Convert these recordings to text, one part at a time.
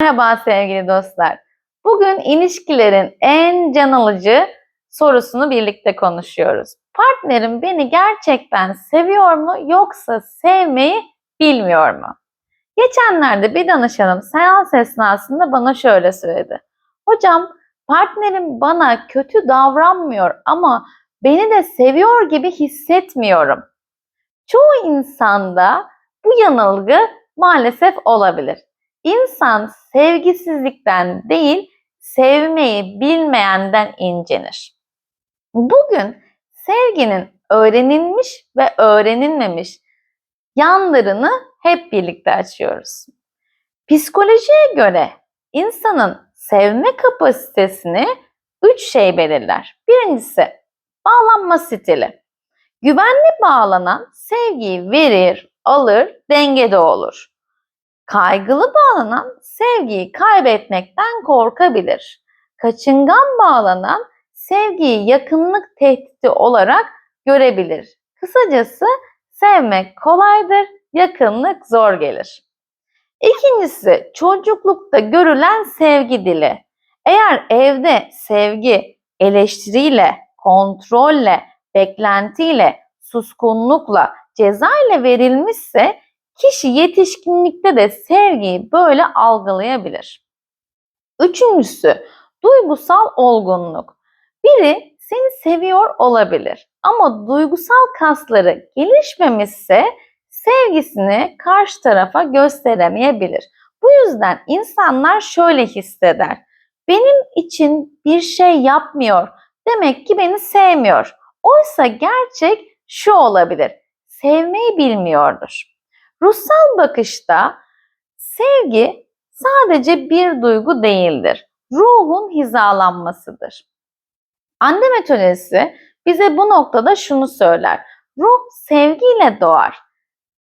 Merhaba sevgili dostlar. Bugün ilişkilerin en can alıcı sorusunu birlikte konuşuyoruz. Partnerim beni gerçekten seviyor mu yoksa sevmeyi bilmiyor mu? Geçenlerde bir danışanım seans esnasında bana şöyle söyledi. Hocam partnerim bana kötü davranmıyor ama beni de seviyor gibi hissetmiyorum. Çoğu insanda bu yanılgı maalesef olabilir. İnsan sevgisizlikten değil, sevmeyi bilmeyenden incinir. Bugün sevginin öğrenilmiş ve öğrenilmemiş yanlarını hep birlikte açıyoruz. Psikolojiye göre insanın sevme kapasitesini üç şey belirler. Birincisi bağlanma stili. Güvenli bağlanan sevgiyi verir, alır, dengede olur. Kaygılı bağlanan sevgiyi kaybetmekten korkabilir. Kaçıngan bağlanan sevgiyi yakınlık tehdidi olarak görebilir. Kısacası sevmek kolaydır, yakınlık zor gelir. İkincisi çocuklukta görülen sevgi dili. Eğer evde sevgi eleştiriyle, kontrolle, beklentiyle, suskunlukla, ceza ile verilmişse kişi yetişkinlikte de sevgiyi böyle algılayabilir. Üçüncüsü duygusal olgunluk. Biri seni seviyor olabilir ama duygusal kasları gelişmemişse sevgisini karşı tarafa gösteremeyebilir. Bu yüzden insanlar şöyle hisseder. Benim için bir şey yapmıyor. Demek ki beni sevmiyor. Oysa gerçek şu olabilir. Sevmeyi bilmiyordur. Ruhsal bakışta sevgi sadece bir duygu değildir. Ruhun hizalanmasıdır. Anne metodisi bize bu noktada şunu söyler. Ruh sevgiyle doğar.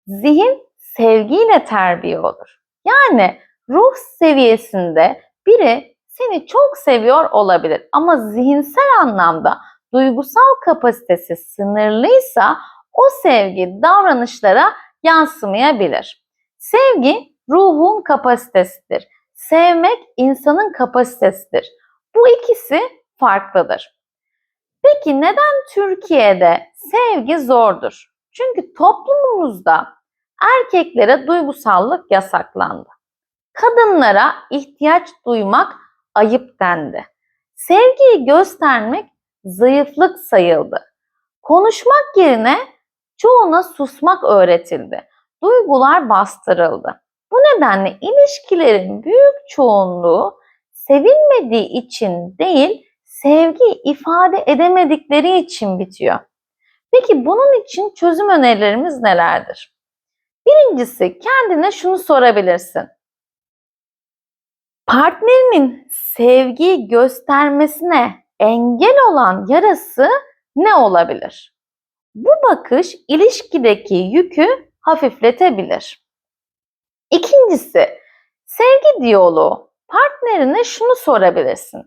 Zihin sevgiyle terbiye olur. Yani ruh seviyesinde biri seni çok seviyor olabilir ama zihinsel anlamda duygusal kapasitesi sınırlıysa o sevgi davranışlara yansımayabilir. Sevgi ruhun kapasitesidir. Sevmek insanın kapasitesidir. Bu ikisi farklıdır. Peki neden Türkiye'de sevgi zordur? Çünkü toplumumuzda erkeklere duygusallık yasaklandı. Kadınlara ihtiyaç duymak ayıp dendi. Sevgiyi göstermek zayıflık sayıldı. Konuşmak yerine çoğuna susmak öğretildi. Duygular bastırıldı. Bu nedenle ilişkilerin büyük çoğunluğu sevilmediği için değil, sevgi ifade edemedikleri için bitiyor. Peki bunun için çözüm önerilerimiz nelerdir? Birincisi kendine şunu sorabilirsin. Partnerinin sevgi göstermesine engel olan yarası ne olabilir? Bu bakış ilişkideki yükü hafifletebilir. İkincisi, sevgi diyaloğu. Partnerine şunu sorabilirsin.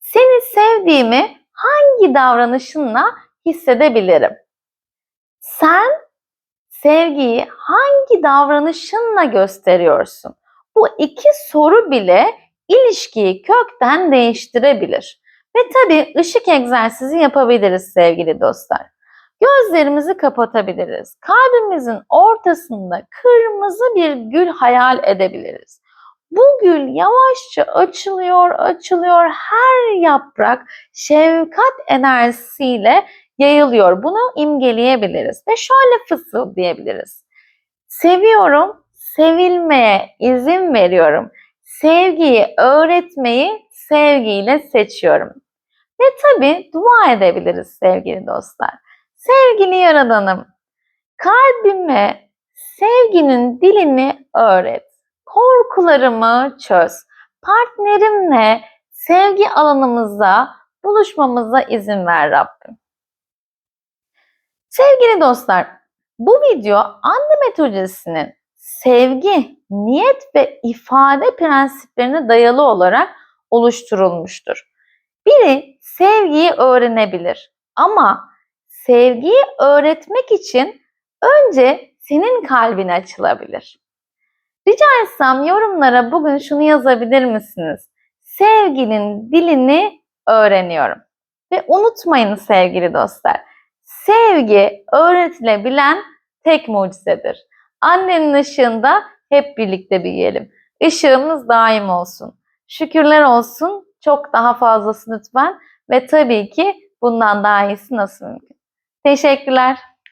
Seni sevdiğimi hangi davranışınla hissedebilirim? Sen sevgiyi hangi davranışınla gösteriyorsun? Bu iki soru bile ilişkiyi kökten değiştirebilir. Ve tabii ışık egzersizi yapabiliriz sevgili dostlar. Gözlerimizi kapatabiliriz. Kalbimizin ortasında kırmızı bir gül hayal edebiliriz. Bu gül yavaşça açılıyor, açılıyor. Her yaprak şefkat enerjisiyle yayılıyor. Bunu imgeleyebiliriz ve şöyle fısıldayabiliriz. Seviyorum, sevilmeye izin veriyorum. Sevgiyi öğretmeyi sevgiyle seçiyorum. Ve tabii dua edebiliriz sevgili dostlar. Sevgili Yaradanım, kalbime sevginin dilini öğret. Korkularımı çöz. Partnerimle sevgi alanımızda buluşmamıza izin ver Rabbim. Sevgili dostlar, bu video anne metodolojisinin sevgi, niyet ve ifade prensiplerine dayalı olarak oluşturulmuştur. Biri sevgiyi öğrenebilir ama sevgiyi öğretmek için önce senin kalbin açılabilir. Rica etsem yorumlara bugün şunu yazabilir misiniz? Sevginin dilini öğreniyorum. Ve unutmayın sevgili dostlar. Sevgi öğretilebilen tek mucizedir. Annenin ışığında hep birlikte büyüyelim. Işığımız daim olsun. Şükürler olsun. Çok daha fazlası lütfen. Ve tabii ki bundan daha iyisi nasıl mümkün? Teşekkürler.